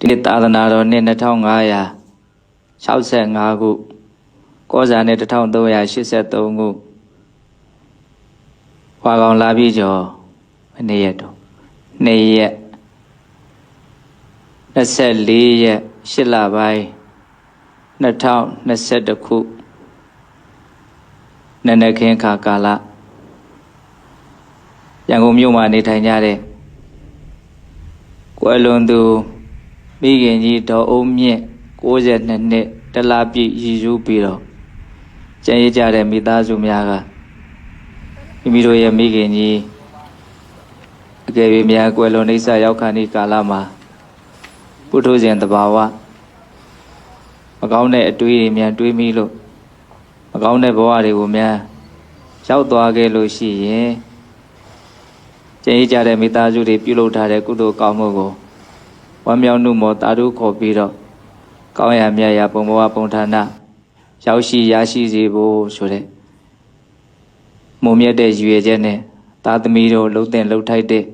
ဒီနေ့သာသနာတော်နှစ်2565ခုကောဇာနှစ်1383ခုဟွာကောင်လာပြီးကျော်မနေ့ရက်တော့နေ့ရက်24ရက်8လပိုင်း2021ခုနနက်ခင်းခါကာလရန်ကုန်မြို့မှာနေထိုင်ကြတဲ့ကွယ်လွန်သူ မိခင်ကြီးဒေါ်အုံးမြင့်62နှစ်တလပြည့်ရည်ယူပြီးတော့ကျန်ရကြတဲ့မိသားစုများကမိမိတို့ရဲ့မိခင်ကြီးအကယ်၍များကွယ်လွန်နေဆရောက်ခါနေကာလမှာပုထုဇဉ်တဘာဝမကောင်းတဲ့အတွေးတွေများတွေးမိလို့မကောင်းတဲ့ဘဝတွေကိုများရောက်သွားခဲ့လို့ရှိရင်ကျန်ရကြတဲ့မိသားစုတွေပြုလုပ်ထားတဲ့ကုသိုလ်ကောင်းမှုကို ဝမ်းမြောက်မှုမောတာတို့ခေါ်ပြီးတော့ကောင်းရမြတ်ရပုံဘဝပုံဌာနရောက်ရှိရရှိစေဖို့ဆိုတဲ့မုံမြတ်တဲ့ရည်ရွယ်ချက်နဲ့သာသမီတို့လှုပ်တဲ့လှုပ်ထိုက်တဲ့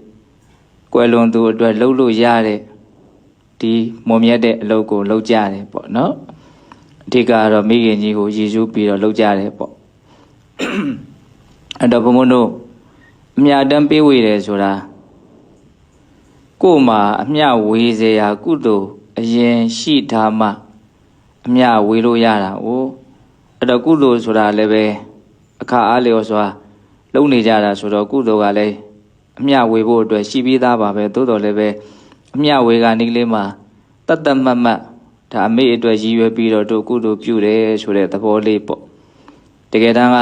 ကွယ်လွန်သူအတွက်လှုပ်လို့ရတဲ့ဒီမုံမြတ်တဲ့အလုပ်ကိုလှုပ်ကြတယ်ပေါ့နော်အဓိကကတော့မိခင်ကြီးကိုရည်စူးပြီးတော့လှုပ်ကြတယ်ပေါ့အဲ့တော့ဘုံဘုံတို့အမြတ်တမ်းပေးဝေတယ်ဆိုတာ ကို့မှာအမြဝေစေရာကုသိုလ်အရင်ရှိထားမှအမြဝေလို့ရတာ哦အဲ့တော့ကုသိုလ်ဆိုတာလည်းပဲအခါအားလျော်စွာလုပ်နေကြတာဆိုတော့ကုသိုလ်ကလည်းအမြဝေဖို့အတွက်ရှိပြီးသားပါပဲသို့တော်လည်းပဲအမြဝေကနီးလေးမှာတတ်တတ်မှတ်မှတ်ဒါအမေအတွက်ရည်ရွယ်ပြီးတော့တို့ကုသိုလ်ပြုတယ်ဆိုတဲ့သဘောလေးပေါ့တကယ်တမ်းက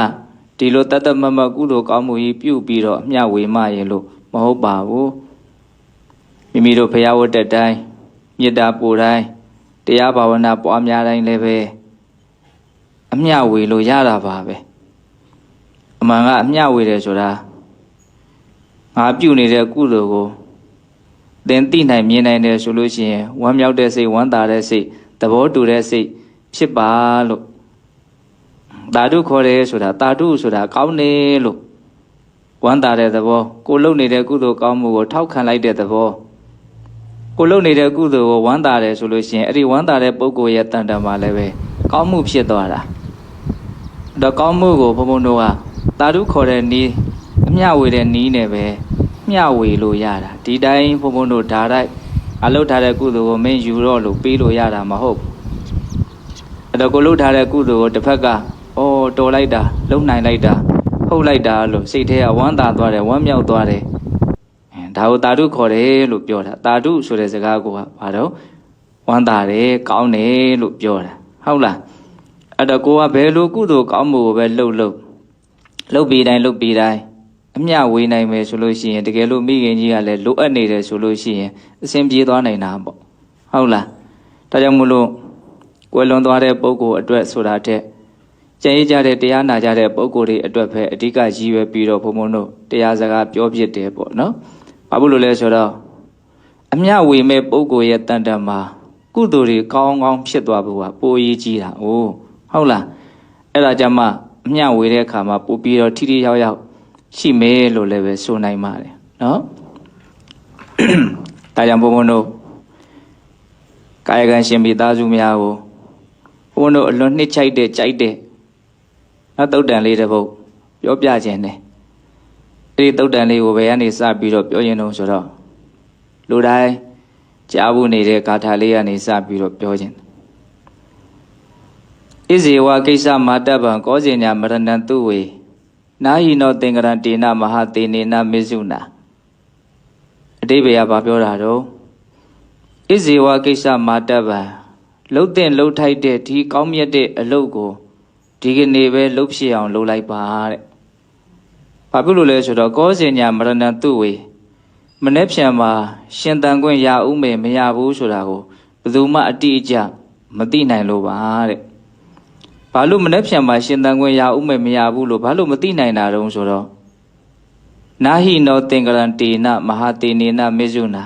ဒီလိုတတ်တတ်မှတ်မှတ်ကုသိုလ်ကောင်းမှုကြီးပြုပြီးတော့အမြဝေမှရင်လို့မဟုတ်ပါဘူး မိမိတို့ဖရာဝတ်တဲ့တိုင်းမေတ္တာပို့တိုင်းတရားဘာဝနာပွားများတိုင်းလည်းပဲအမျှဝေလို့ရတာပါပဲအမှန်ကအမျှဝေတယ်ဆိုတာငါပြုနေတဲ့ကုသိုလ်ကိုသင်သိနိုင်မြင်နိုင်တယ်ဆိုလို့ရှိရင်ဝမ်းမြောက်တဲ့စိတ်ဝမ်းသာတဲ့စိတ်သဘောတူတဲ့စိတ်ဖြစ်ပါလို့တာဓုခေါ်တယ်ဆိုတာတာဓုဆိုတာကောင်းတယ်လို့ဝမ်းသာတဲ့သဘောကိုလုပ်နေတဲ့ကုသိုလ်ကောင်းမှုကိုထောက်ခံလိုက်တဲ့သဘော ကိုလုပ်နေတဲ့ကုသိုလ်ကိုဝမ်းသာတယ်ဆိုလို့ရှိရင်အဲ့ဒီဝမ်းသာတဲ့ပုဂ္ဂိုလ်ရဲ့တန်တမှာလည်းပဲကောင်းမှုဖြစ်သွားတာအဲ့တော့ကောင်းမှုကိုဘုံဘုံတို့ကတာဓုခေါ်တဲ့နီးအမျှဝေတဲ့နီးနဲ့ပဲမျှဝေလို့ရတာဒီတိုင်းဘုံဘုံတို့ဓာတိုက်အလုပ်ထားတဲ့ကုသိုလ်ကိုမင်းယူတော့လို့ပေးလို့ရတာမဟုတ်ဘူးအဲ့တော့ကိုလုပ်ထားတဲ့ကုသိုလ်ကိုတစ်ဖက်ကအော်တော်လိုက်တာလုံနိုင်လိုက်တာဟုတ်လိုက်တာလို့စိတ်ထဲကဝမ်းသာသွားတယ်ဝမ်းမြောက်သွားတယ်အဲ ဒါကိုတာဓုခေါ်တယ်လို့ပြောတာတာဓုဆိုတဲ့စကားကိုကဘာတော့ဝမ်းသာတယ်ကောင်းတယ်လို့ပြောတာဟုတ်လားအဲ့တော့ကိုကဘယ်လိုကုသိုလ်ကောင်းမှုကိုပဲလှုပ်လှုပ်လှုပ်ပြီးတိုင်းလှုပ်ပြီးတိုင်းအမျှဝေနိုင်မယ်ဆိုလို့ရှိရင်တကယ်လို့မိခင်ကြီးကလည်းလိုအပ်နေတယ်ဆိုလို့ရှိရင်အဆင်ပြေသွားနိုင်တာပေါ့ဟုတ်လားဒါကြောင့်မို့လို့ကွယ်လွန်သွားတဲ့ပုဂ္ဂိုလ်အတွက်ဆိုတာတဲ့ကြံရည်ကြတဲ့တရားနာကြတဲ့ပုဂ္ဂိုလ်တွေအတွက်ပဲအဓိကရည်ရွယ်ပြီးတော့ဘုံဘုံတို့တရားစကားပြောဖြစ်တယ်ပေါ့နော် ဘာဖြစ်လို့လဲဆိုတော့အမျှဝေမဲ့ပုဂ္ဂိုလ်ရဲ့တန်တမှာကုသိုလ်တွေကောင်းကောင်းဖြစ်သွားဖို့ကပိုရေးကြီးတာ哦ဟုတ်လားအဲ့ဒါကြမှာအမျှဝေတဲ့အခါမှာပို့ပြီးတော့ထိထိရောက်ရောက်ရှိမယ်လို့လည်းပဲဆိုနိုင်ပါတယ်နော်ဒါကြောင့်ဘုံဘုံတို့ကာယကံရှင်မိသားစုများကိုဘုံဘုံတို့အလွန်နှစ်ချိုက်တဲ့ကြိုက်တဲ့နောက်တုတ်တန်လေးတစ်ပုဒ်ပြောပြခြင်းတယ်အဲ့ ဒီတုတ်တန်လေးကိုဘယ်ကနေစပြီးတော့ပြောရင်တော့ဆိုတော့လူတိုင်းကြားဖို့နေတဲ့ဂါထာလေးကနေစပြီးတော့ပြောခြင်းဣဇေဝကိစ္စမာတဗံကောဇင်ညာမရဏံသူဝေနာဟိနောသင်္ကရံတေနမဟာတေနေနမေစုနာအတိပ္ပယ်ကဘာပြောတာတော့ဣဇေဝကိစ္စမာတဗံလှုပ်တဲ့လှုပ်ထိုက်တဲ့ဒီကောင်းမြတ်တဲ့အလုပ်ကိုဒီကနေ့ပဲလှုပ်ဖြစ်အောင်လုပ်လိုက်ပါတဲ့ ဘာဖြစ်လို့လဲဆိုတော့ကောဇင်ညာမရဏံသူဝေမနေ့ဖြန်မှာရှင်တန်ခွင့်ရဦးမယ်မရဘူးဆိုတာကိုဘယ်သူမှအတိအကျမသိနိုင်လို့ပါတဲ့ဘာလို့မနေ့ဖြန်မှာရှင်တန်ခွင့်ရဦးမယ်မရဘူးလို့ဘာလို့မသိနိုင်တာတုံးဆိုတော့နာဟိနောသင်္ကရံတေနမဟာတေနေနမေဇုနာ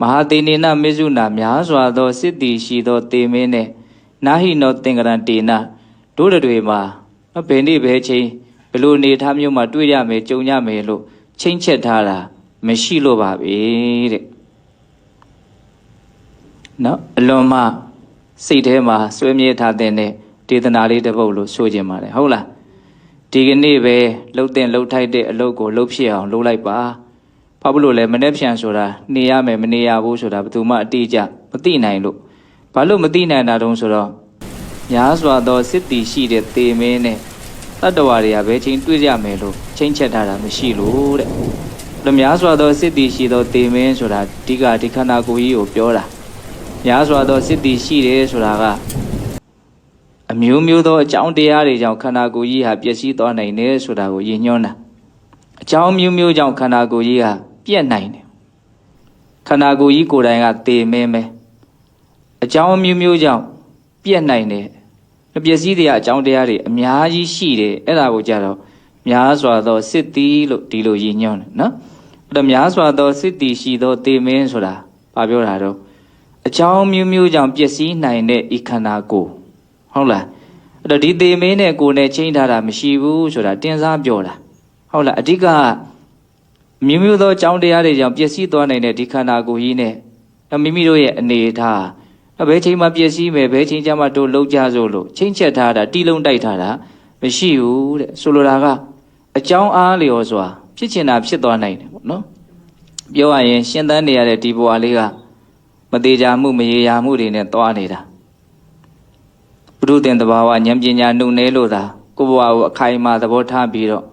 မဟာတေနေနမေဇုနာများစွာသောစစ်တီရှိသောတေမင်းနဲ့နာဟိနောသင်္ကရံတေနတို့တွေမှာဘယ်နေ့ဘယ်ချိန် ဘယ်လိုနေထားမျိုးမှာတွေ့ရမယ်ကြုံရမယ်လို့ချိန်ချက်ထားတာမရှိလို့ပါပဲတဲ့နော်အလွန်မှစိတ်ထဲမှာဆွေးမြေ့ထားတဲ့ဒေသနာလေးတစ်ပုဒ်လို့ဆိုခြင်းပါတယ်ဟုတ်လားဒီကနေ့ပဲလှုပ်တဲ့လှုပ်ထိုက်တဲ့အလုပ်ကိုလှုပ်ဖြစ်အောင်လုပ်လိုက်ပါဘာဖြစ်လို့လဲမနေ့ဖြန်ဆိုတာနေရမယ်မနေရဘူးဆိုတာဘယ်သူမှအတိအကျမသိနိုင်လို့ဘာလို့မသိနိုင်တာတုံးဆိုတော့များစွာသောစစ်တီရှိတဲ့သေမင်းနဲ့ တတ္တဝါတွေကဘယ်ချိန်တွေ့ကြမယ်လို့ချိန်ချက်ထားတာမရှိလို့တဲ့။ဒါများစွာသောစစ်တီရှိသောသေမင်းဆိုတာဒီကဒီခန္ဓာကိုယ်ကြီးကိုပြောတာ။များစွာသောစစ်တီရှိတယ်ဆိုတာကအမျိုးမျိုးသောအကြောင်းတရားတွေကြောင့်ခန္ဓာကိုယ်ကြီးဟာပျက်စီးသွားနိုင်တယ်ဆိုတာကိုရည်ညွှန်းတာ။အကြောင်းမျိုးမျိုးကြောင့်ခန္ဓာကိုယ်ကြီးဟာပြက်နိုင်တယ်။ခန္ဓာကိုယ်ကြီးကိုယ်တိုင်ကသေမင်းပဲ။အကြောင်းမျိုးမျိုးကြောင့်ပြက်နိုင်တယ်။ ပျက်စီးတဲ့အကြောင်းတရားတွေအများကြီးရှိတယ်။အဲ့ဒါကိုကြတော့များစွာသောစစ်တီလို့ဒီလိုရည်ညွှန်းတယ်နော်။အဲ့တော့များစွာသောစစ်တီရှိသောသေမင်းဆိုတာဘာပြောတာတော့အကြောင်းမျိုးမျိုးကြောင့်ပျက်စီးနိုင်တဲ့ဤခန္ဓာကိုယ်ဟုတ်လားအဲ့တော့ဒီသေမင်းနဲ့ကိုယ်နဲ့ချိန်ထားတာမရှိဘူးဆိုတာတင်စားပြောတာဟုတ်လားအဓိကမျိုးမျိုးသောအကြောင်းတရားတွေကြောင့်ပျက်စီးသွားနိုင်တဲ့ဒီခန္ဓာကိုယ်ကြီးနဲ့မိမိတို့ရဲ့အနေအထား ဘယ်ချိန်မှပျက်စီးမယ်ဘယ်ချိန်ကျမှတို့လုံးကြစို့လို့ချိန်ချက်ထားတာတီးလုံးတိုက်ထားတာမရှိဘူးတဲ့ဆိုလိုတာကအကြောင်းအားလျော်စွာဖြစ်ချင်တာဖြစ်သွားနိုင်တယ်ပေါ့နော်ပြောရရင်ရှင်းတန်းနေရတဲ့ဒီဘဝလေးကမသေးကြမှုမရေရာမှုတွေနဲ့သွားနေတာဘုရုတင်တဘာဝဉာဏ်ပညာနှုတ်နေလို့သာကိုယ့်ဘဝကိုအခိုင်အမာသဘောထားပြီးတော့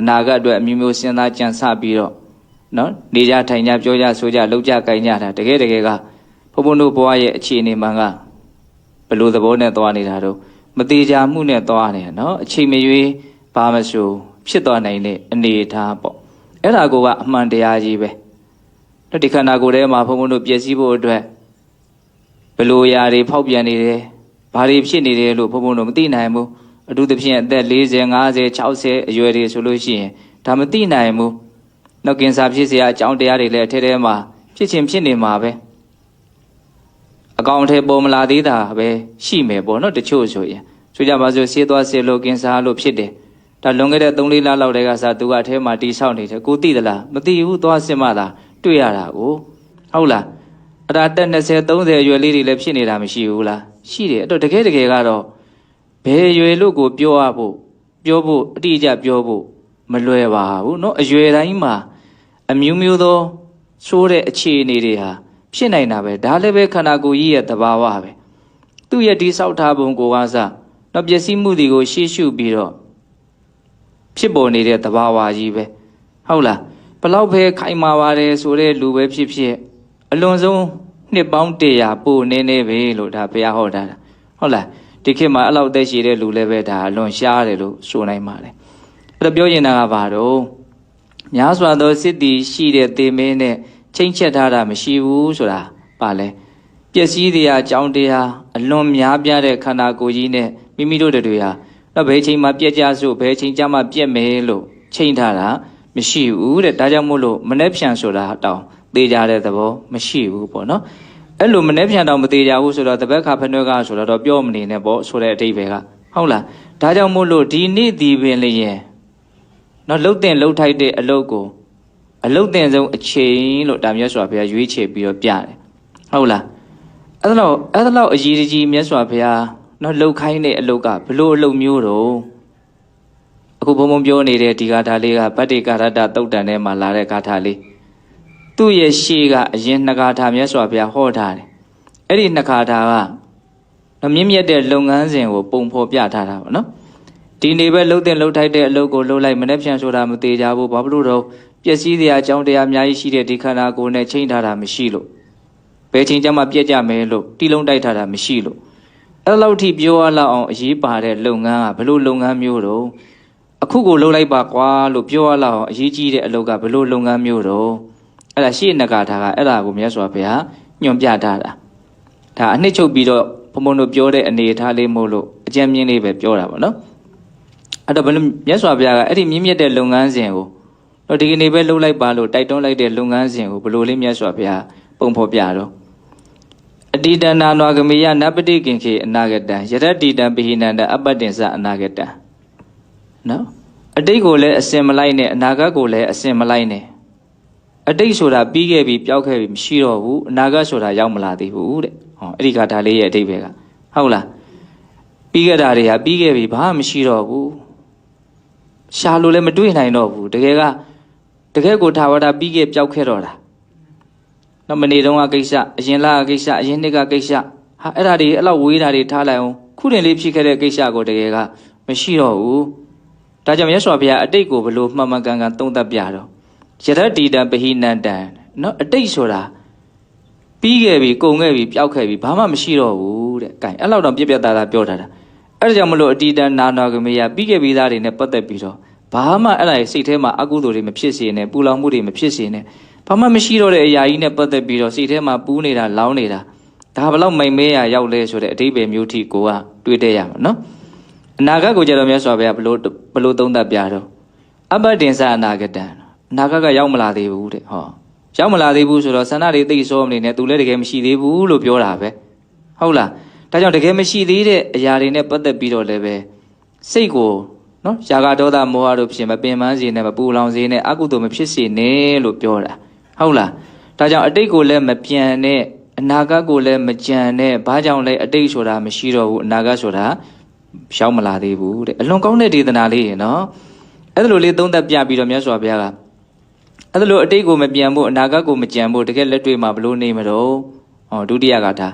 အနာဂတ်အတွက်အမျိုးမျိုးစဉ်းစားကြံစပြီးတော့နော်နေကြထိုင်ကြပြောကြဆိုကြလှုပ်ကြကြင်ကြတာတကယ်တကယ်က ဘုံဘုံတို့ဘဝရဲ့အခြေအနေမှန်ကဘယ်လိုသဘောနဲ့သွားနေတာတော့မသေးကြမှုနဲ့သွားနေတာနော်အချိန်မရွေးဘာမဆိုဖြစ်သွားနိုင်တဲ့အနေအထားပေါ့အဲ့ဒါကိုကအမှန်တရားကြီးပဲတော့ဒီခန္ဓာကိုယ်ထဲမှာဘုံဘုံတို့ပျည့်စည်းဖို့အတွက်ဘယ်လိုຢာတွေဖောက်ပြန်နေတယ်ဘာတွေဖြစ်နေတယ်လို့ဘုံဘုံတို့မသိနိုင်ဘူးအထူးသဖြင့်အသက်40 50 60အရွယ်တွေဆိုလို့ရှိရင်ဒါမသိနိုင်ဘူးနောက်ကင်ဆာဖြစ်เสียအကြောင်းတရားတွေလည်းအထဲထဲမှာဖြစ်ချင်းဖြစ်နေမှာပဲအ ကောင်အထည်ပေါ်မလာသေးတာပဲရှိမယ်ပေါ့နော်တချို့ဆိုရင်ဆိုကြပါစို့ဆေးသွားဆေးလို့ကင်ဆာလို့ဖြစ်တယ်ဒါလွန်ခဲ့တဲ့3-4လလောက်တည်းကစားသူကအထဲမှာတီဆောက်နေတယ်ကိုသိသလားမသိဘူးသွားစစ်မှသာတွေ့ရတာကိုဟုတ်လားအဲ့ဒါတက်20 30အရွယ်လေးတွေလည်းဖြစ်နေတာမရှိဘူးလားရှိတယ်အဲ့တော့တကယ်တကယ်ကတော့ဘယ်ရွယ်လို့ကိုပြောရဖို့ပြောဖို့အတိအကျပြောဖို့မလွယ်ပါဘူးเนาะအရွယ်တိုင်းမှာအမျိုးမျိုးသောဆိုးတဲ့အခြေအနေတွေဟာ ဖြစ်နိုင်တာပဲဒါလည်းပဲခန္ဓာကိုယ်ကြီးရဲ့သဘာဝပဲသူ့ရဲ့ဒီဆောက်ထားပုံကိုကစားတော့ပျက်စီးမှုတွေကိုရှေ့ရှုပြီးတော့ဖြစ်ပေါ်နေတဲ့သဘာဝကြီးပဲဟုတ်လားဘလောက်ပဲခိုင်မာပါတယ်ဆိုတဲ့လူပဲဖြစ်ဖြစ်အလွန်ဆုံးနှစ်ပေါင်း100ပို့နေနေပဲလို့ဒါဘုရားဟောတာဟုတ်လားဒီခေတ်မှာအဲ့လောက်သက်ရှိတဲ့လူလည်းပဲဒါအလွန်ရှားတယ်လို့ဆိုနိုင်ပါတယ်အဲ့တော့ပြောရင်တာကဘာတော့များစွာသောစစ်တီရှိတဲ့သေမင်းနဲ့ ချိန်ချက်ထားတာမရှိဘူးဆိုတာပါလဲပျက်စီးတရားအကြောင်းတရားအလွန်များပြားတဲ့ခန္ဓာကိုယ်ကြီးနဲ့မိမိတို့တွေဟာတော့ဘယ်ချိန်မှပြက်ကြစို့ဘယ်ချိန်ကြမှပြက်မယ်လို့ချိန်ထားတာမရှိဘူးတဲ့ဒါကြောင့်မို့လို့မနှက်ဖြန်ဆိုတာတောင်သေကြတဲ့သဘောမရှိဘူးပေါ့နော်အဲ့လိုမနှက်ဖြန်တောင်မသေးကြဘူးဆိုတော့တပတ်ခါဖနှွဲကဆိုတော့ပြောမနေနဲ့ပေါ့ဆိုတဲ့အတိတ်ပဲကဟုတ်လားဒါကြောင့်မို့လို့ဒီနေ့ဒီပင်လျင်နော်လှုပ်တင်လှုပ်ထိုက်တဲ့အလုပ်ကို အလုတ်တင်ဆုံးအချိန်လို့ဒါမြတ်စွာဘုရားရွေးချယ်ပြီးတော့ပြတယ်ဟုတ်လားအဲ့ဒါတော့အဲ့ဒါတော့အရေးကြီးမြတ်စွာဘုရားနော်လှုပ်ခိုင်းတဲ့အလုတ်ကဘလို့အလုတ်မျိုးတော့အခုဘုံဘုံပြောနေတဲ့ဒီဂါထာလေးကဗတ္တိကာရတတုတ်တန်ထဲမှာလာတဲ့ဂါထာလေးသူ့ရဲ့ရှေ့ကအရင်နှစ်ဂါထာမြတ်စွာဘုရားဟောထားတယ်အဲ့ဒီနှစ်ဂါထာကနော်မြင့်မြတ်တဲ့လုပ်ငန်းစဉ်ကိုပုံဖော်ပြထားတာပေါ့နော်ဒီနေ့ပဲလှုပ်တဲ့လှုပ်ထိုက်တဲ့အလုပ်ကိုလှုပ်လိုက်မနေ့ပြန်ဆိုတာမသေးကြဘူးဘာဖြစ်လို့တော့ ပျက်စီးတဲ့အကြောင်းတရားအများကြီးရှိတဲ့ဒီခန္ဓာကိုယ်နဲ့ချိန်ထားတာမရှိလို့ဘယ်ချိန်ကျမှပြက်ကြမယ်လို့တီလုံးတိုက်ထားတာမရှိလို့အဲ့လောက်ထိပြောရလောက်အောင်အရေးပါတဲ့လုပ်ငန်းကဘလို့လုပ်ငန်းမျိုးတော့အခုကိုလှုပ်လိုက်ပါကွာလို့ပြောရလောက်အောင်အရေးကြီးတဲ့အလုပ်ကဘလို့လုပ်ငန်းမျိုးတော့အဲ့ဒါရှေ့နဂါထာကအဲ့ဒါကိုမြတ်စွာဘုရားညွှန်ပြထားတာဒါအနှစ်ချုပ်ပြီးတော့ဘုံဘုံတို့ပြောတဲ့အနေအထားလေးမို့လို့အကြံမြင့်လေးပဲပြောတာပေါ့နော်အဲ့တော့ဘယ်လိုမြတ်စွာဘုရားကအဲ့ဒီမြင့်မြတ်တဲ့လုပ်ငန်းစဉ်ကို တော့ဒီကနေ့ပဲလှုပ်လိုက်ပါလို့တိုက်တွန်းလိုက်တဲ့လုပ်ငန်းစဉ်ကိုဘယ်လိုလေးမြတ်စွာဘုရားပုံဖော်ပြတော့အတိတနာနွာဂမေယနပတိကင်ခေအနာဂတံယရတိတံပိဟိနန္တအပတ္တင်စအနာဂတံနော်အတိတ်ကိုလည်းအစင်မလိုက်နဲ့အနာဂတ်ကိုလည်းအစင်မလိုက်နဲ့အတိတ်ဆိုတာပြီးခဲ့ပြီပျောက်ခဲ့ပြီမရှိတော့ဘူးအနာဂတ်ဆိုတာရောက်မလာသေးဘူးတဲ့ဟောအဲ့ဒီကဒါလေးရဲ့အဓိပ္ပာယ်ကဟုတ်လားပြီးခဲ့တာတွေကပြီးခဲ့ပြီဘာမှမရှိတော့ဘူးရှာလို့လည်းမတွေ့နိုင်တော့ဘူးတကယ်က တကယ်ကိုထာဝရပြီးခဲ့ပျောက်ခဲ့တော့တာနော်မနေ့တုန်းကကိစ္စအရင်လကကိစ္စအရင်နှစ်ကကိစ္စဟာအဲ့ဒါတွေအဲ့လောက်ဝေးတာတွေထားလိုက်အောင်ခုတင်လေးဖြစ်ခဲ့တဲ့ကိစ္စကိုတကယ်ကမရှိတော့ဘူးဒါကြောင့်မြတ်စွာဘုရားအတိတ်ကိုဘလို့မှန်မှန်ကန်ကန်သုံးသပ်ပြတော့ယရတ္တိတံပဟိနန္တံနော်အတိတ်ဆိုတာပြီးခဲ့ပြီကုန်ခဲ့ပြီပျောက်ခဲ့ပြီဘာမှမရှိတော့ဘူးတဲ့။ကဲအဲ့လောက်တော့ပြက်ပြက်သားသားပြောထားတာ။အဲ့ဒါကြောင့်မလို့အတီတန်နာနာကမေယပြီးခဲ့ပြီးသားတွေနဲ့ပတ်သက်ပြီးတော့ ဘာမှအဲ့ဒါရဲ့စိတ်ထဲမှာအကုသိုလ်တွေမဖြစ်စေနဲ့ပူလောင်မှုတွေမဖြစ်စေနဲ့ဘာမှမရှိတော့တဲ့အရာကြီးနဲ့ပတ်သက်ပြီးတော့စိတ်ထဲမှာပူးနေတာလောင်းနေတာဒါဘလောက်မိန်မဲရရောက်လဲဆိုတဲ့အတိပယ်မျိုးထိကိုကတွေးတတ်ရမှာနော်။အနာဂတ်ကိုကြတော့မြတ်စွာဘုရားဘလို့ဘလို့သုံးသပ်ပြတော့အဘဒင်္စအနာဂတံအနာဂတ်ကရောက်မလာသေးဘူးတဲ့ဟောရောက်မလာသေးဘူးဆိုတော့ဆန္ဒတွေသိစောမနေနဲ့သူလည်းတကယ်မရှိသေးဘူးလို့ပြောတာပဲဟုတ်လားဒါကြောင့်တကယ်မရှိသေးတဲ့အရာတွေနဲ့ပတ်သက်ပြီးတော့လည်းပဲစိတ်ကို နော်ຢာကဒေါသမောဟတို့ဖြင့်မပင်ပန်းစေနဲ့မပူလောင်စေနဲ့အကုသိုလ်မဖြစ်စေနဲ့လို့ပြောတာဟုတ်လားဒါကြောင့်အတိတ်ကိုလည်းမပြန်နဲ့အနာဂတ်ကိုလည်းမကြံနဲ့ဘာကြောင့်လဲအတိတ်ဆိုတာမရှိတော့ဘူးအနာဂတ်ဆိုတာရောက်မလာသေးဘူးတဲ့အလွန်ကောင်းတဲ့ဒေသနာလေးရေနော်အဲ့ဒါလိုလေးသုံးသပ်ပြပြီးတော့မြတ်စွာဘုရားကအဲ့ဒါလို့အတိတ်ကိုမပြန်ဖို့အနာဂတ်ကိုမကြံဖို့တကယ်လက်တွေ့မှာဘလို့နေမတော့ဟောဒုတိယကထာ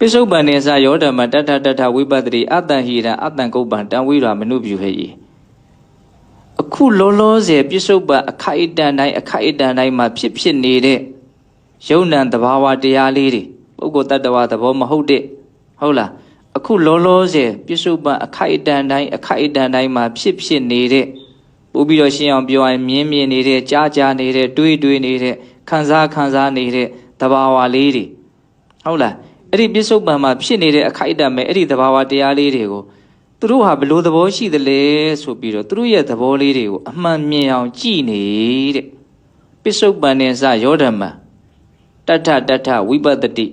ပိစုပန်နေစယောဓမ္မတထတထဝိပတ္တိအတ္တဟိရံအတ္တကုပ္ပံတံဝိရာမနုပြုဟေယအခုလောလောဆယ်ပိစုပန်အခိုက်အတန့်တိုင်းအခိုက်အတန့်တိုင်းမှာဖြစ်ဖြစ်နေတဲ့ယုံ nant တဘာဝတရားလေးတွေပုဂ္ဂိုလ်တ attva သဘောမဟုတ်တဲ့ဟုတ်လားအခုလောလောဆယ်ပိစုပန်အခိုက်အတန့်တိုင်းအခိုက်အတန့်တိုင်းမှာဖြစ်ဖြစ်နေတဲ့ပို့ပြီးတော့ရှင်းအောင်ပြောရင်မြင်းမြင်နေတဲ့ကြားကြားနေတဲ့တွေးတွေးနေတဲ့ခံစားခံစားနေတဲ့တဘာဝလေးတွေဟုတ်လား အဲ့ဒီပြစ္ဆုတ်ပံမှာဖြစ်နေတဲ့အခိုက်အတန့်ပဲအဲ့ဒီတဘာဝတရားလေးတွေကိုသူတို့ဟာဘလို့သဘောရှိသလဲဆိုပြီးတော့သူတို့ရဲ့သဘောလေးတွေကိုအမှန်မြင်အောင်ကြည်နေတဲ့ပြစ္ဆုတ်ပံနဲ့စယောဓမ္မတထတထဝိပတ္တိ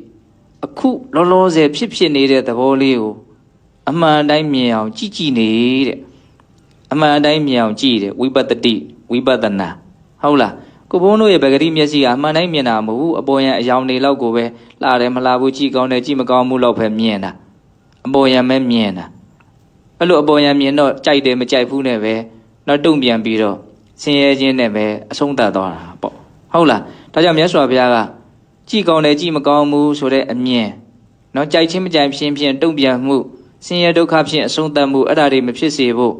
အခုလောလောဆယ်ဖြစ်ဖြစ်နေတဲ့သဘောလေးကိုအမှန်တိုင်းမြင်အောင်ကြည်ကြည်နေတဲ့အမှန်အတိုင်းမြင်အောင်ကြည့်တယ်ဝိပတ္တိဝိပဿနာဟုတ်လား ကိုဘုန်းတို့ရဲ့ဗဂတိမျက်စိကအမှန်တိုင်းမြင်တာမဟုတ်ဘူးအပေါ်ယံအယောင်နေလောက်ကိုပဲလှတယ်မလှဘူးကြည့်ကောင်းတယ်ကြည့်မကောင်းဘူးလောက်ပဲမြင်တာအပေါ်ယံပဲမြင်တာအဲ့လိုအပေါ်ယံမြင်တော့ကြိုက်တယ်မကြိုက်ဘူးနဲ့ပဲတော့တုံ့ပြန်ပြီးတော့ဆင်းရဲခြင်းနဲ့ပဲအဆုံးသတ်သွားတာပေါ့ဟုတ်လားဒါကြောင့်မြတ်စွာဘုရားကကြည့်ကောင်းတယ်ကြည့်မကောင်းဘူးဆိုတဲ့အမြင်နော်ကြိုက်ခြင်းမကြိုက်ခြင်းဖြင့်တုံ့ပြန်မှုဆင်းရဲဒုက္ခဖြင့်အဆုံးသတ်မှုအဲ့ဒါတွေမဖြစ်စေဖို့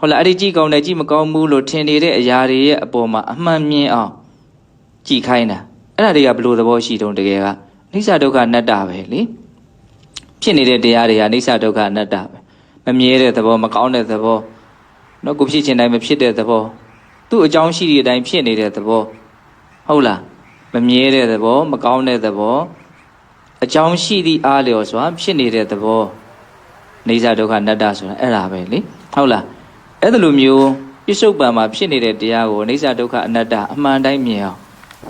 ဟုတ်လားအဲ့ဒီကြည့်ကောင်းတယ်ကြည့်မကောင်းဘူးလို့ထင်နေတဲ့အရာတွေရဲ့အပေါ်မှာအမှန်မြင်အောင်ကြည့်ခိုင်းတာအဲ့ဒါတွေကဘယ်လိုသဘောရှိတုံးတကယ်ကအိဋ္ဌဒုက္ခအနတ္တပဲလေဖြစ်နေတဲ့တရားတွေကအိဋ္ဌဒုက္ခအနတ္တပဲမမြဲတဲ့သဘောမကောင်းတဲ့သဘောနော်ကိုဖြစ်ချင်တိုင်းမဖြစ်တဲ့သဘောသူ့အကြောင်းရှိတဲ့အတိုင်းဖြစ်နေတဲ့သဘောဟုတ်လားမမြဲတဲ့သဘောမကောင်းတဲ့သဘောအကြောင်းရှိသည့်အားလျော်စွာဖြစ်နေတဲ့သဘောအိဋ္ဌဒုက္ခအနတ္တဆိုတာအဲ့ဒါပဲလေဟုတ်လား အဲ့ဒါလိုမျိုးပြစ္ဆုတ်ပံမှာဖြစ်နေတဲ့တရားကိုအိဋ္ဌဒုက္ခအနတ္တအမှန်တိုင်းမြင်အောင်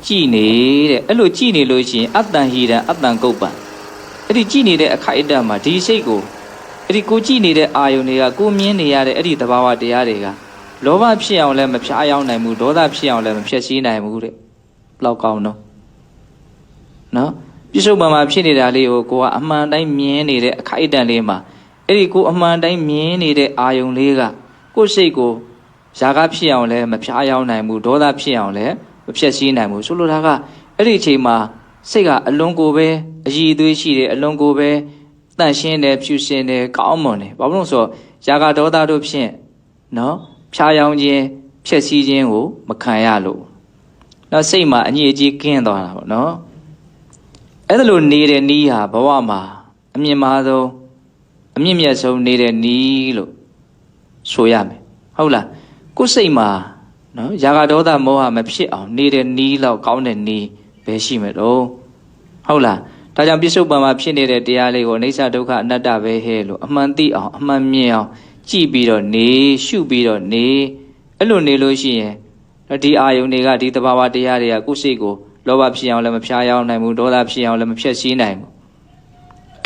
ကြည်နေတဲ့အဲ့လိုကြည်နေလို့ရှိရင်အတ္တန်ဟိရံအတ္တန်ကုပ္ပံအဲ့ဒီကြည်နေတဲ့အခိုက်အတန့်မှာဒီစိတ်ကိုအဲ့ဒီကိုကြည်နေတဲ့အာယုန်တွေကကိုမြင်နေရတဲ့အဲ့ဒီသဘာဝတရားတွေကလောဘဖြစ်အောင်လည်းမဖြားရောက်နိုင်ဘူးဒေါသဖြစ်အောင်လည်းမဖြည့်ဆည်းနိုင်ဘူးတဲ့ဘလောက်ကောင်းတော့နော်ပြစ္ဆုတ်ပံမှာဖြစ်နေတာလေးကိုကိုကအမှန်တိုင်းမြင်နေတဲ့အခိုက်အတန့်လေးမှာအဲ့ဒီကိုအမှန်တိုင်းမြင်နေတဲ့အာယုန်လေးက ကိုယ်စိတ်ကိုຢာကဖြစ်အောင်လည်းမဖြားရောက်နိုင်ဘူးဒေါသဖြစ်အောင်လည်းမဖြည့်ဆည်းနိုင်ဘူးဆိုလိုတာကအဲ့ဒီအချိန်မှာစိတ်ကအလွန်ကိုပဲအည်အသွေးရှိတယ်အလွန်ကိုပဲတန့်ရှင်းတယ်ဖြူစင်တယ်ကောင်းမွန်တယ်ဘာလို့လဲဆိုတော့ຢာကဒေါသတို့ဖြင့်နော်ဖြားယောင်းခြင်းဖြည့်ဆည်းခြင်းကိုမခံရလို့နော်စိတ်မှာအညစ်အကြေးကင်းသွားတာပေါ့နော်အဲ့ဒါလိုနေတဲ့နီးဟာဘဝမှာအမြင့်မားဆုံးအမြင့်မြတ်ဆုံးနေတဲ့နီးလို့ ဆိုရမယ်ဟုတ်လားကိုယ်စိတ်မှာနော်ຢာကဒေါသမောဟမဖြစ်အောင်နေတဲ့နီးလောက်ကောင်းတဲ့နီးပဲရှိမယ်တော့ဟုတ်လားဒါကြောင့်ပြစ္ဆုတ်ပံမှာဖြစ်နေတဲ့တရားလေးကိုအိဋ္ဌဒုက္ခအနတ္တပဲဟဲ့လို့အမှန်သိအောင်အမှန်မြင်အောင်ကြည့်ပြီးတော့နေရှုပြီးတော့နေအဲ့လိုနေလို့ရှိရင်ဒီအာယုန်တွေကဒီသဘာဝတရားတွေကကိုယ်စိတ်ကိုလောဘဖြစ်အောင်လည်းမဖြားရောက်နိုင်ဘူးဒေါသဖြစ်အောင်လည်းမဖြည့်ဆည်းနိုင်ဘူး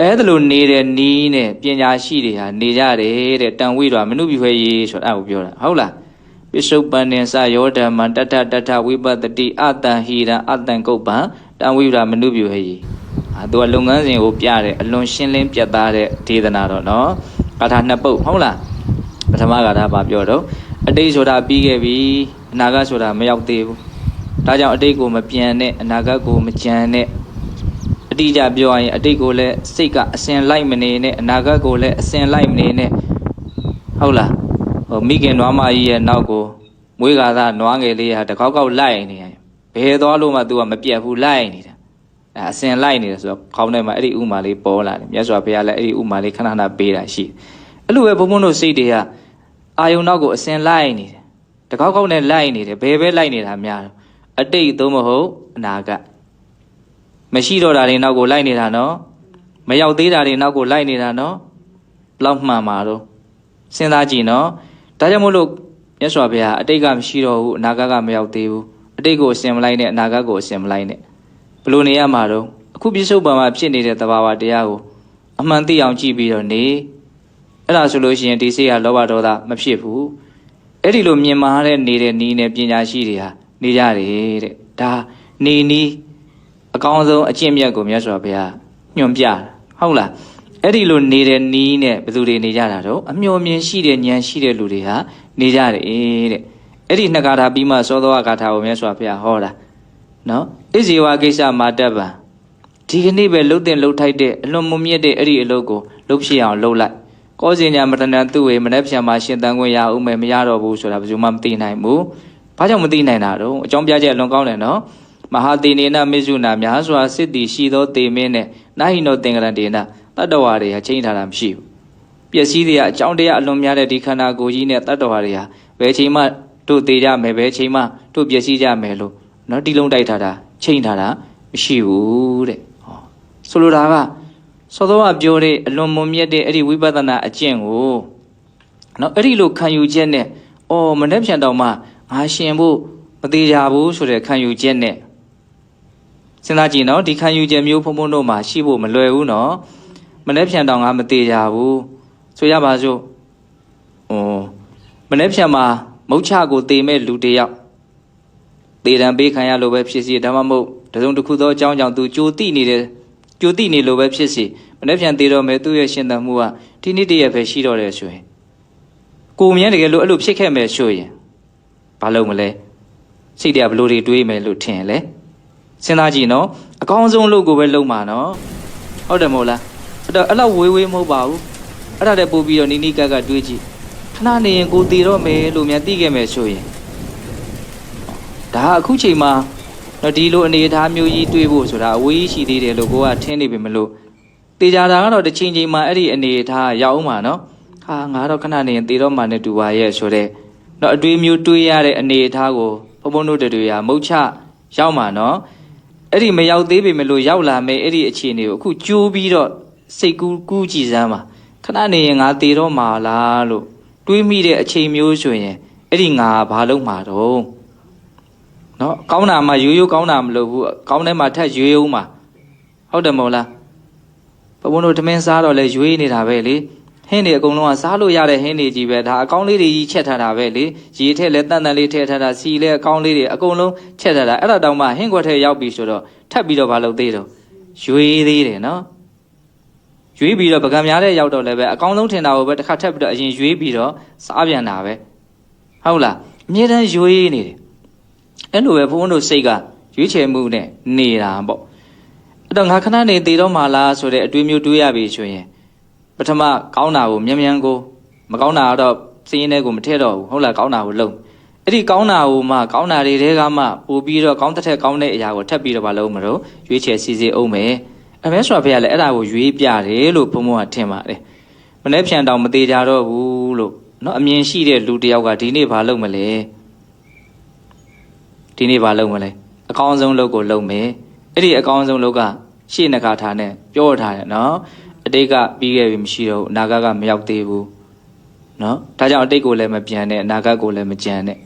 အဲ့ဒါလိုနေတဲ့နီးနဲ့ပညာရှိတွေဟာနေကြတယ်တဲ့တန်ဝိတော်မနုပြွေရေးဆိုတာအဲ့ဒါကိုပြောတာဟုတ်လားပိစုပန်နေစယောဓမ္မတထတထဝိပတ္တိအတံဟိရံအတံကုပ္ပံတန်ဝိတော်မနုပြွေရေးအာသူကလုပ်ငန်းစဉ်ကိုပြတယ်အလွန်ရှင်းလင်းပြတ်သားတဲ့ဒေသနာတော့နော်ကာထာနှစ်ပုတ်ဟုတ်လားပထမကာထာပါပြောတော့အတိတ်ဆိုတာပြီးခဲ့ပြီအနာဂတ်ဆိုတာမရောက်သေးဘူးဒါကြောင့်အတိတ်ကိုမပြန်နဲ့အနာဂတ်ကိုမကြံနဲ့ အတိအကျပြောရရင်အတိတ်ကိုလည်းစိတ်ကအစင်လိုက်မနေနဲ့အနာဂတ်ကိုလည်းအစင်လိုက်မနေနဲ့ဟုတ်လားဟိုမိခင်နွားမကြီးရဲ့နောက်ကိုမွေးကာသားနွားငယ်လေးဟာတကောက်ကောက်လိုက်နေတယ်ဘယ်သွားလို့မှ तू ကမပြတ်ဘူးလိုက်နေတာအဲအစင်လိုက်နေတယ်ဆိုတော့ခေါင်းထဲမှာအဲ့ဒီဥမာလေးပေါ်လာတယ်မြတ်စွာဘုရားလည်းအဲ့ဒီဥမာလေးခဏခဏပေးတာရှိတယ်အဲ့လိုပဲဘုံဘုံတို့စိတ်တွေကအာယုံနောက်ကိုအစင်လိုက်နေတယ်တကောက်ကောက်နဲ့လိုက်နေတယ်ဘယ်ပဲလိုက်နေတာများတော့အတိတ်သို့မဟုတ်အနာဂတ် မရှိတော့တာတွေနောက်ကိုလိုက်နေတာနော်မရောက်သေးတာတွေနောက်ကိုလိုက်နေတာနော်ဘလောက်မှန်မှာတော့စဉ်းစားကြည့်နော်ဒါကြောင့်မို့လို့မြတ်စွာဘုရားအတိတ်ကမရှိတော့ဘူးအနာဂတ်ကမရောက်သေးဘူးအတိတ်ကိုအစင်မလိုက်နဲ့အနာဂတ်ကိုအစင်မလိုက်နဲ့ဘလို့နေရမှာတော့အခုပြစ္ဆုတ်ပံမှာဖြစ်နေတဲ့သဘာဝတရားကိုအမှန်သိအောင်ကြည့်ပြီးတော့နေအဲ့ဒါဆိုလို့ရှိရင်ဒီစိတ်ကလောဘဒေါသမဖြစ်ဘူးအဲ့ဒီလိုမြင်မာတဲ့နေတဲ့နီးနဲ့ပညာရှိတွေဟာနေကြတယ်တဲ့ဒါနေနီး အကောင်းဆုံးအကျင့်မြတ်ကိုမြတ်စွာဘုရားညွှန်ပြတာဟုတ်လားအဲ့ဒီလိုနေတဲ့နီးနဲ့ဘယ်သူတွေနေကြတာတော့အမျှော်မြင်ရှိတဲ့ဉာဏ်ရှိတဲ့လူတွေဟာနေကြတယ်တဲ့အဲ့ဒီနှစ်ကာထာပြီးမှသောသောကာထာကိုမြတ်စွာဘုရားဟောတာနော်ဣဇေဝကိစ္စမာတ္တဗံဒီကနေ့ပဲလှုပ်တဲ့လှုပ်ထိုက်တဲ့အလွန်မမြင့်တဲ့အဲ့ဒီအလုပ်ကိုလှုပ်ဖြစ်အောင်လှုပ်လိုက်ကောဇင်ညာမတဏသူ့ဝေမနေ့ပြန်မှာရှင်တန်ခွင့်ရအောင်မယ်မရတော့ဘူးဆိုတာဘယ်သူမှမသိနိုင်ဘူးဘာကြောင့်မသိနိုင်တာတော့အကြောင်းပြချက်အလွန်ကောင်းတယ်နော် မဟာတိနေနမေဇုနာများစွာစစ်တီရှိသောတေမင်းနဲ့နာဟိနောသင်္ကရတေနတတ္တဝါတွေဟာချိန်ထားတာမရှိဘူးပျက်စီးတွေကအကြောင်းတရားအလွန်များတဲ့ဒီခန္ဓာကိုယ်ကြီးနဲ့တတ္တဝါတွေဟာဘယ်ချိန်မှတို့သေးကြမယ်ဘယ်ချိန်မှတို့ပျက်စီးကြမယ်လို့နော်တီလုံးတိုက်ထားတာချိန်ထားတာမရှိဘူးတဲ့ဟောဆိုလိုတာကသောသောကပြောတဲ့အလွန်မွန်မြတ်တဲ့အဲ့ဒီဝိပဿနာအကျင့်ကိုနော်အဲ့ဒီလိုခံယူချက်နဲ့အော်မနေ့ပြန်တော့မှငါရှင်ဖို့မသေးကြဘူးဆိုတဲ့ခံယူချက်နဲ့ စဉ်းစားကြည့်နော်ဒီခံယူချက်မျိုးဖုံဖုံတို့မှာရှိဖို့မလွယ်ဘူးနော်မနေ့ပြန်တော့ငါမသေးကြဘူးဆိုရပါစို့ဟိုမနေ့ပြန်မှာမုတ်ချကိုတေမဲ့လူတစ်ယောက်သေတံပေးခံရလို့ပဲဖြစ်စီဒါမှမဟုတ်တစုံတစ်ခုသောအကြောင်းကြောင့်သူကြိုတိနေတယ်ကြိုတိနေလို့ပဲဖြစ်စီမနေ့ပြန်သေးတော့မယ်သူ့ရဲ့ရှင်သန်မှုကဒီနေ့တည်းရပဲရှိတော့တယ်ဆိုရင်ကိုမြဲတကယ်လို့အဲ့လိုဖြစ်ခဲ့မယ်ဆိုရင်ဘာလုပ်မလဲစိတ်တွေကဘလို့တွေတွေးမယ်လို့ထင်လဲ စဉ်းစားကြည့်နော်အကောင်းဆုံးလုပ်ကိုပဲလုပ်မှာနော်ဟုတ်တယ်မဟုတ်လားအဲ့တော့အဲ့လောက်ဝေးဝေးမဟုတ်ပါဘူးအဲ့ဒါတည်းပို့ပြီးတော့နီးနီးကပ်ကပ်တွေးကြည့်ခဏနေရင်ကိုတည်တော့မယ်လို့များသိခဲ့မယ်ဆိုရင်ဒါအခုချိန်မှာတော့ဒီလိုအနေအထားမျိုးကြီးတွေးဖို့ဆိုတာအဝေးကြီးရှိသေးတယ်လို့ကိုကထင်နေပြီမလို့တေချာတာကတော့တစ်ချိန်ချိန်မှာအဲ့ဒီအနေအထားရောက်အောင်ပါနော်ဟာငါတော့ခဏနေရင်တေတော့မှနဲ့တူပါရဲ့ဆိုတော့တော့အတွေးမျိုးတွေးရတဲ့အနေအထားကိုဘုံဘုံတို့တွေကမုတ်ချရောက်မှာနော် အဲ့ဒီမရောက်သေးပေမဲ့လို့ရောက်လာမယ်အဲ့ဒီအခြေအနေကိုအခုကြိုးပြီးတော့စိတ်ကူးကူးကြည့်စမ်းပါခဏနေရင်ငါတေတော့မှာလားလို့တွေးမိတဲ့အချိန်မျိုးဆိုရင်အဲ့ဒီငါဘာလုပ်မှာတော့နော်ကောင်းတာမှရိုးရိုးကောင်းတာမလို့ဘူးကောင်းတဲ့မှထက်ရွေးအောင်မှာဟုတ်တယ်မဟုတ်လားဘုံဘုံတို့ထမင်းစားတော့လဲရွေးနေတာပဲလေ ဟင်းတွေအကုန်လုံးကစားလို့ရတဲ့ဟင်းတွေကြီးပဲဒါအကောင်းလေးတွေကြီးချက်ထားတာပဲလေရေထက်လဲတန်တန်လေးထည့်ထားတာစီလဲအကောင်းလေးတွေအကုန်လုံးချက်ထားတာအဲ့ဒါတောင်မှဟင်းခွက်ထဲရောက်ပြီဆိုတော့ထပ်ပြီးတော့မလုပ်သေးတော့ရွေးသေးတယ်နော်ရွေးပြီးတော့ပကံများတဲ့ရောက်တော့လည်းပဲအကောင်းဆုံးထင်တာကိုပဲတစ်ခါထပ်ပြီးတော့အရင်ရွေးပြီးတော့စားပြန်တာပဲဟုတ်လားအမြဲတမ်းရွေးနေတယ်အဲ့လိုပဲဘုန်းဘုန်းတို့စိတ်ကရွေးချယ်မှုနဲ့နေတာပေါ့အဲ့တော့ငါခဏနေတည်တော့မှလားဆိုတဲ့အတွေးမျိုးတွေးရပြီဆိုရင် ပထမကောင်းတာကိုမြန်မြန်ကိုမကောင်းတာတော့စင်းရင်းထဲကိုမထည့်တော့ဘူးဟုတ်လားကောင်းတာကိုလုံအဲ့ဒီကောင်းတာကိုမှကောင်းတာတွေထဲကမှပို့ပြီးတော့ကောင်းတဲ့ထက်ကောင်းတဲ့အရာကိုထပ်ပြီးတော့မလုပ်မလို့ရွေးချယ်စီစီအောင်မယ်အမဲဆိုဖေကလည်းအဲ့ဒါကိုရွေးပြတယ်လို့ဘုံဘုံကထင်ပါတယ်မနေ့ဖြန်တောင်မသေးကြတော့ဘူးလို့နော်အမြင်ရှိတဲ့လူတယောက်ကဒီနေ့ဘာလုပ်မလဲဒီနေ့ဘာလုပ်မလဲအကောင်းဆုံးလုပ်ကိုလုပ်မယ်အဲ့ဒီအကောင်းဆုံးလုပ်ကရှေ့နှကာထာနဲ့ပြောထားတယ်နော် အတိတ်ကပြီးခဲ့ပြီမရှိတော့ဘူးအနာဂတ်ကမရောက်သေးဘူးနော်ဒါကြောင့်အတိတ်ကိုလည်းမပြန်နဲ့အနာဂတ်ကိုလည်းမကြံနဲ့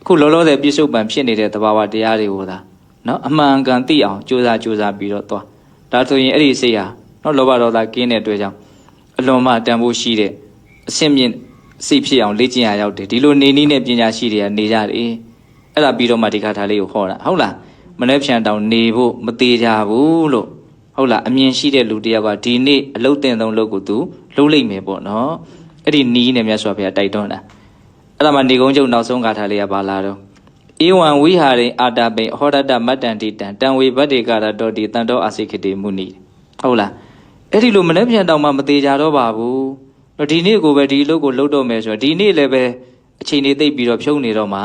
အခုလောလောဆယ်ပြစ္ဆုတ်ပံဖြစ်နေတဲ့သဘာဝတရားတွေကိုသာနော်အမှန်ကန်သိအောင်ကြိုးစားကြိုးစားပြီးတော့သွားဒါဆိုရင်အဲ့ဒီစိတ်ဟာနော်လောဘဒေါသကင်းတဲ့အတွက်ကြောင့်အလွန်မှတန်ဖိုးရှိတဲ့အဆင့်မြင့်စိတ်ဖြစ်အောင်လေ့ကျင့်ရရောက်တယ်ဒီလိုနေနည်းနဲ့ပညာရှိတွေကနေကြတယ်အဲ့ဒါပြီးတော့မှဒီခါထားလေးကိုဟောတာဟုတ်လားမနေ့ဖြန်တောင်နေဖို့မသေးကြဘူးလို့ ဟုတ်လားအမြင်ရှိတဲ့လူတစ်ယောက်ကဒီနေ့အလုတ်တင်သုံးလုပ်ကိုသူလှုပ်လိုက်မယ်ပေါ့နော်အဲ့ဒီနီးနဲ့မြတ်စွာဘုရားတိုက်တွန်းတာအဲ့ဒါမှနေကုန်းကျုံနောက်ဆုံးဂါထာလေးကပါလာတော့ဧဝံဝိဟာရိအာတာပိဟောရတမတ္တန်တိတံတံဝေဘတ်တေကာရတောတိတန်တောအာစိခိတေမုနိဟုတ်လားအဲ့ဒီလိုမနေ့ပြန်တောင်မှမသေးကြတော့ပါဘူးတော့ဒီနေ့ကိုပဲဒီလုပ်ကိုလှုပ်တော့မယ်ဆိုတော့ဒီနေ့လည်းပဲအချိန်လေးသိပ်ပြီးတော့ဖြုံးနေတော့မှ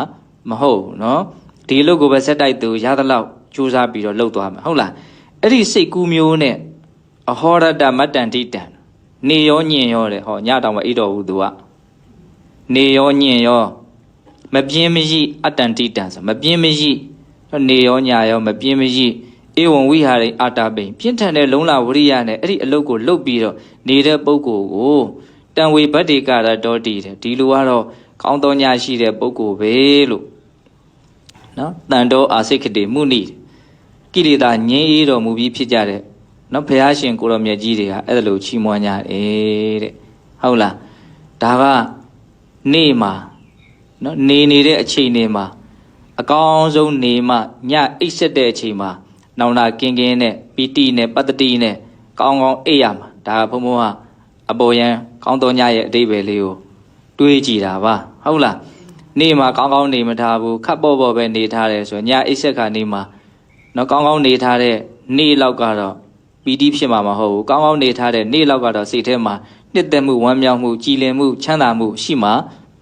မဟုတ်နော်ဒီလုပ်ကိုပဲဆက်တိုက်သူရသလောက်ကြိုးစားပြီးတော့လှုပ်သွားမယ်ဟုတ်လား အဲ့ဒီစိတ်ကူးမျိုးနဲ့အဟောရတမတ္တန်တိတံနေရောညင်ရောတဲ့ဟောညတောင်မအိတော်ဘူးသူကနေရောညင်ရောမပြင်းမရှိအတ္တန်တိတံဆိုမပြင်းမရှိနေရောညရောမပြင်းမရှိဧဝံဝိဟာရိအာတာပိန်ပြင်းထန်တဲ့လုံလဝရိယနဲ့အဲ့ဒီအလုတ်ကိုလှုပ်ပြီးတော့နေတဲ့ပုဂ္ဂိုလ်ကိုတံဝေဗတ္တိကာရတောတိတဲ့ဒီလိုကတော့ကောင်းသောညရှိတဲ့ပုဂ္ဂိုလ်ပဲလို့နော်တန်တော်အာစိတ်ခတိမှုနိ ကိလေသာငြိမ်းအေးတော်မူပြီးဖြစ်ကြတဲ့နော်ဘုရားရှင်ကိုရောမြတ်ကြီးတွေကအဲ့ဒါလိုချီးမွမ်းကြတယ်တဲ့ဟုတ်လားဒါကနေ့မှာနော်နေနေတဲ့အချိန်တွေမှာအကောင်းဆုံးနေမှညအိပ်ဆက်တဲ့အချိန်မှာနောင်နာကင်းကင်းနဲ့ပီတိနဲ့ပတ္တတိနဲ့ကောင်းကောင်းအိပ်ရမှာဒါကဘုံဘုံကအပေါ်ယံကောင်းသောညရဲ့အတိပ္ပယ်လေးကိုတွေးကြည့်တာပါဟုတ်လားနေ့မှာကောင်းကောင်းနေမထားဘူးခပ်ပေါ့ပေါ့ပဲနေထားတယ်ဆိုရင်ညအိပ်ဆက်ခါနေမှာ နော်ကောင်းကောင်းနေထားတဲ့နေ့လောက်ကတော့ပီတိဖြစ်မှာမဟုတ်ဘူးကောင်းကောင်းနေထားတဲ့နေ့လောက်ကတော့စိတ်ထဲမှာနှစ်သက်မှုဝမ်းမြောက်မှုကြည်လင်မှုချမ်းသာမှုရှိမှာ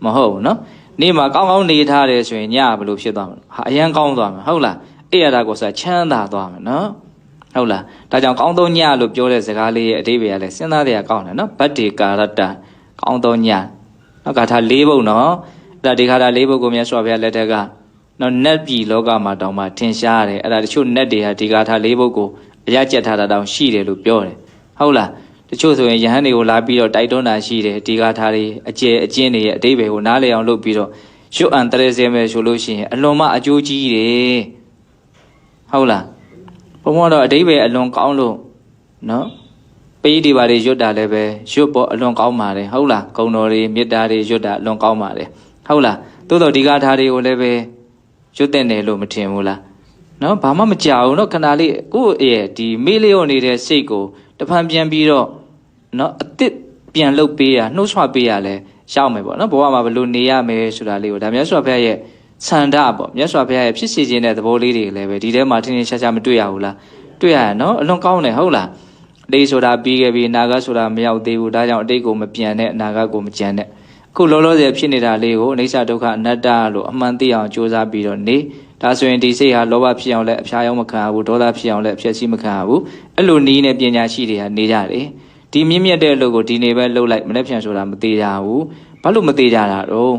မဟုတ်ဘူးနော်နေ့မှာကောင်းကောင်းနေထားတယ်ဆိုရင်ညဘယ်လိုဖြစ်သွားမလဲဟာအရန်ကောင်းသွားမှာဟုတ်လားအဲ့ရတာကိုဆိုချမ်းသာသွားမှာနော်ဟုတ်လားဒါကြောင့်ကောင်းသောညလို့ပြောတဲ့စကားလေးရဲ့အဓိပ္ပာယ်ကလည်းစဉ်းစားတရားကောင်းတယ်နော်ဗတ္တေကာရတ္တကောင်းသောညနော်ဂါထာ၄ဘုတ်နော်အဲ့ဒါဒီဂါထာ၄ဘုတ်ကိုမြတ်စွာဘုရားလက်ထက်က နော်နတ်ပြည်လောကမှာတောင်မှထင်ရှားတယ်အဲ့ဒါတချို့နတ်တွေဟာဒီဂါထာ၄ဘုတ်ကိုအရကျက်ထားတာတောင်ရှိတယ်လို့ပြောတယ်ဟုတ်လားတချို့ဆိုရင်ယဟန်တွေကိုလာပြီးတော့တိုက်တွန်းတာရှိတယ်ဒီဂါထာတွေအကျယ်အကျဉ်းတွေရဲ့အဓိပ္ပာယ်ကိုနားလည်အောင်လုပ်ပြီးတော့ရွတ်အန်တရေစဲမယ်ဆိုလို့ရှိရင်အလွန်မှအကျိုးကြီးတယ်ဟုတ်လားဘုံဘုံတော့အဓိပ္ပာယ်အလွန်ကောင်းလို့နော်ပိဋိပါတွေရွတ်တာလည်းပဲရွတ်ပေါ်အလွန်ကောင်းပါတယ်ဟုတ်လားဂုံတော်တွေမေတ္တာတွေရွတ်တာအလွန်ကောင်းပါတယ်ဟုတ်လားသို့တော့ဒီဂါထာတွေကိုလည်းပဲ ရွတ်တဲ့တယ်လို့မထင်ဘူးလားနော်ဘာမှမကြောက်ဘူးနော်ခဏလေးကိုယ့်ရဲ့ဒီမေးလျော့နေတဲ့စိတ်ကိုတဖန်ပြန်ပြီးတော့နော်အစ်စ်ပြန်လုပ်ပေးရနှုတ်ဆွပေးရလဲရောက်မယ်ပေါ့နော်ဘဝမှာဘယ်လိုနေရမယ်ဆိုတာလေးကိုဒါမြတ်စွာဘုရားရဲ့ဆန္ဒပေါ့မြတ်စွာဘုရားရဲ့ဖြစ်စီခြင်းတဲ့သဘောလေးတွေလည်းပဲဒီထဲမှာထင်းထင်းရှားရှားမတွေ့ရဘူးလားတွေ့ရရနော်အလွန်ကောင်းတယ်ဟုတ်လားအတိတ်ဆိုတာပြီးခဲ့ပြီအနာဂတ်ဆိုတာမရောက်သေးဘူးဒါကြောင့်အတိတ်ကိုမပြန်နဲ့အနာဂတ်ကိုမကြံနဲ့အ ခုလောလောဆယ်ဖြစ်နေတာလေးကိုအိဋ္ဌဒုက္ခအနတ္တလို့အမှန်သိအောင်ကြိုးစားပြီးတော့နေဒါဆိုရင်ဒီစိတ်ဟာလောဘဖြစ်အောင်လည်းအဖျားရောက်မခံရဘူးဒေါသဖြစ်အောင်လည်းအဖျက်ဆီးမခံရဘူးအဲ့လိုနီးနဲ့ပညာရှိတွေဟာနေကြတယ်ဒီမြင့်မြတ်တဲ့အလုပ်ကိုဒီနေပဲလုပ်လိုက်မနေ့ပြန်ဆိုတာမသေးကြဘူးဘာလို့မသေးကြတာတော့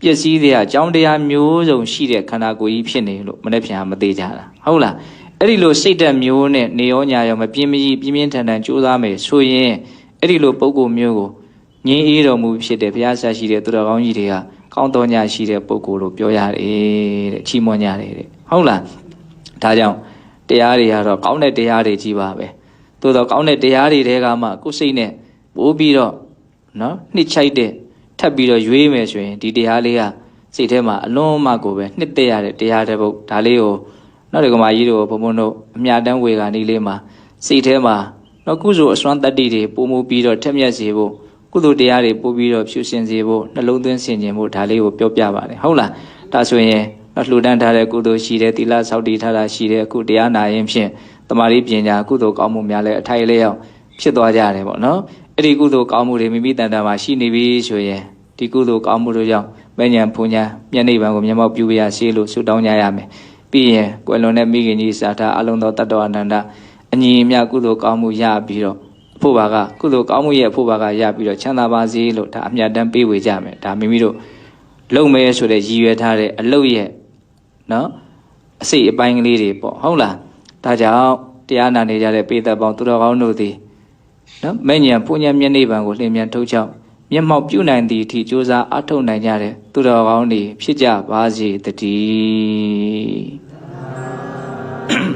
ပျက်စီးတဲ့အကြောင်းတရားမျိုးစုံရှိတဲ့ခန္ဓာကိုယ်ကြီးဖြစ်နေလို့မနေ့ပြန်မသေးကြတာဟုတ်လားအဲ့ဒီလိုစိတ်ဓာတ်မျိုးနဲ့နေရောညာရောမပြင်းမကြီးပြင်းပြင်းထန်ထန်ကြိုးစားမယ်ဆိုရင်အဲ့ဒီလိုပုံကိုမျိုးကို ငြင်းအေးတော်မူဖြစ်တဲ့ဘုရားဆရာရှိတဲ့သူတော်ကောင်းကြီးတွေကကောင်းတော်ညာရှိတဲ့ပုဂ္ဂိုလ်လို့ပြောရတယ်တဲ့ချီးမွမ်းကြတယ်တဲ့ဟုတ်လားဒါကြောင့်တရားတွေကတော့ကောင်းတဲ့တရားတွေကြီးပါပဲသို့တော့ကောင်းတဲ့တရားတွေတဲကမှကိုယ်စိတ်နဲ့ပိုးပြီးတော့နော်နှစ်ချိုက်တဲ့ထပ်ပြီးတော့ရွေးမယ်ဆိုရင်ဒီတရားလေးကစိတ်ထဲမှာအလွန်မှကိုပဲနှစ်သက်ရတဲ့တရားတဲ့ဘုတ်ဒါလေးကိုနောက်ဒီကမာကြီးတို့ဘုံဘုံတို့အမြတမ်းဝေကနေလေးမှာစိတ်ထဲမှာနော်ကုစုအစွမ်းတတ္တိတွေပုံမူပြီးတော့ထက်မြက်စေဖို့ ကုသိုလ်တရားတွေပို့ပြီးတော့ဖြူစင်စေဖို့နှလုံးသွင်းဆင်ခြင်ဖို့ဒါလေးကိုပြောပြပါတယ်ဟုတ်လားဒါဆိုရင်လှူဒန်းထားတဲ့ကုသိုလ်ရှိတဲ့သီလဆောက်တည်ထားတာရှိတဲ့အခုတရားနာရင်ဖြင့်တမာရီပညာကုသိုလ်ကောင်းမှုများလည်းအထိုက်အလျောက်ဖြစ်သွားကြတယ်ပေါ့နော်အဲ့ဒီကုသိုလ်ကောင်းမှုတွေမိမိတန်တန်မှာရှိနေပြီဆိုရင်ဒီကုသိုလ်ကောင်းမှုတို့ကြောင့်မဉ္ဇဉ်ဖူညာမျက်နှိပ်ပံကိုမျက်မှောက်ပြုရရှိလို့ဆုတောင်းကြရမယ်ပြီးရင်ကွယ်လွန်တဲ့မိခင်ကြီးစာထားအလုံးသောတတ္တဝအနန္တအညီအမျှကုသိုလ်ကောင်းမှုရပြီးတော့ အဖို့ဘာကကုသိုလ်ကောင်းမှုရဲ့အဖို့ဘာကရပြီးတော့ချမ်းသာပါစေလို့ဒါအမြတ်တမ်းပေးဝေကြမယ်ဒါမိမိတို့လုံမဲဆိုတဲ့ရည်ရွယ်ထားတဲ့အလုပ်ရဲ့နော်အစိတ်အပိုင်းကလေးတွေပေါ့ဟုတ်လားဒါကြောင့်တရားနာနေကြတဲ့ပေသက်ပေါင်းသူတော်ကောင်းတို့သည်နော်မဲ့ညာပူညာမျက်နှိပ်ပံကိုလျင်မြန်ထုတ်ချောက်မျက်မှောက်ပြုနိုင်သည့်အထိကြိုးစားအထောက်နိုင်ကြတဲ့သူတော်ကောင်းတွေဖြစ်ကြပါစေတည်း